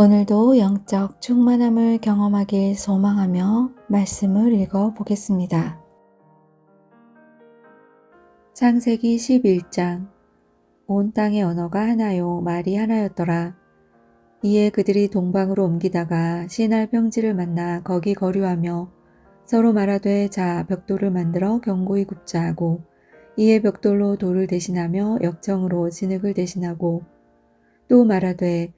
오늘도 영적 충만함을 경험하길 소망하며 말씀을 읽어 보겠습니다. 창세기 11장 온 땅의 언어가 하나요 말이 하나였더라. 이에 그들이 동방으로 옮기다가 신할 평지를 만나 거기 거류하며 서로 말하되 자 벽돌을 만들어 견고히 굽자 하고 이에 벽돌로 돌을 대신하며 역정으로 진흙을 대신하고 또 말하되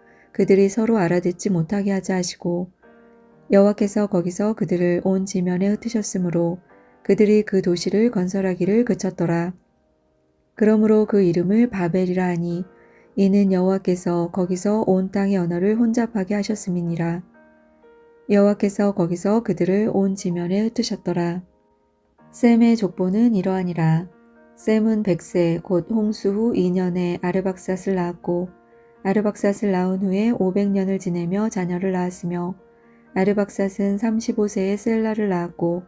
그들이 서로 알아듣지 못하게 하자 하시고 여호와께서 거기서 그들을 온 지면에 흩으셨으므로 그들이 그 도시를 건설하기를 그쳤더라. 그러므로 그 이름을 바벨이라 하니 이는 여호와께서 거기서 온 땅의 언어를 혼잡하게 하셨음이니라. 여호와께서 거기서 그들을 온 지면에 흩으셨더라. 셈의 족보는 이러하니라. 셈은 백세 곧 홍수 후 2년에 아르박삿을 낳았고 아르박삿을 낳은 후에 500년을 지내며 자녀를 낳았으며 아르박삿은 35세에 셀라를 낳았고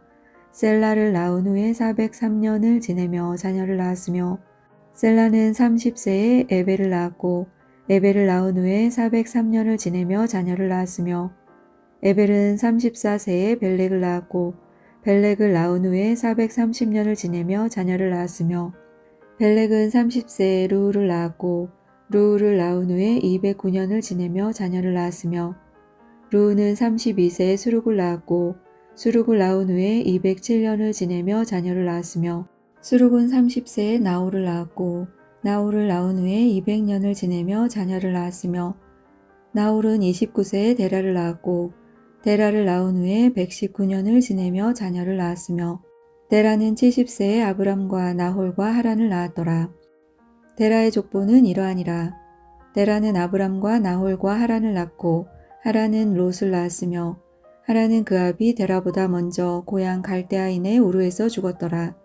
셀라를 낳은 후에 403년을 지내며 자녀를 낳았으며 셀라는 30세에 에벨을 낳았고 에벨을 낳은 후에 403년을 지내며 자녀를 낳았으며 에벨은 34세에 벨렉을 낳았고 벨렉을 낳은 후에 430년을 지내며 자녀를 낳았으며 벨렉은 30세에 루우를 낳았고 루우를 낳은 후에 209년을 지내며 자녀를 낳았으며 루우는 32세에 수룩을 낳았고 수룩을 낳은 후에 207년을 지내며 자녀를 낳았으며 수룩은 30세에 나홀을 낳았고 나홀을 낳은 후에 200년을 지내며 자녀를 낳았으며 나홀은 29세에 데라를 낳았고 데라를 낳은 후에 119년을 지내며 자녀를 낳았으며 데라는 70세에 아브람과 나홀과 하란을 낳았더라. 데라의 족보는 이러하니라. 데라는 아브람과 나홀과 하란을 낳고 하란은 롯을 낳았으며 하란은 그 아비 데라보다 먼저 고향 갈대아인의 우르에서 죽었더라.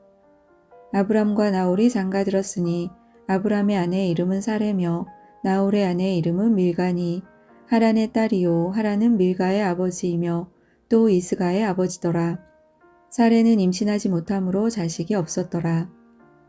아브람과 나홀이 장가들었으니 아브람의 아내 이름은 사레며 나홀의 아내 이름은 밀가니 하란의 딸이요 하란은 밀가의 아버지이며 또 이스가의 아버지더라. 사레는 임신하지 못함으로 자식이 없었더라.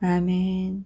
아멘.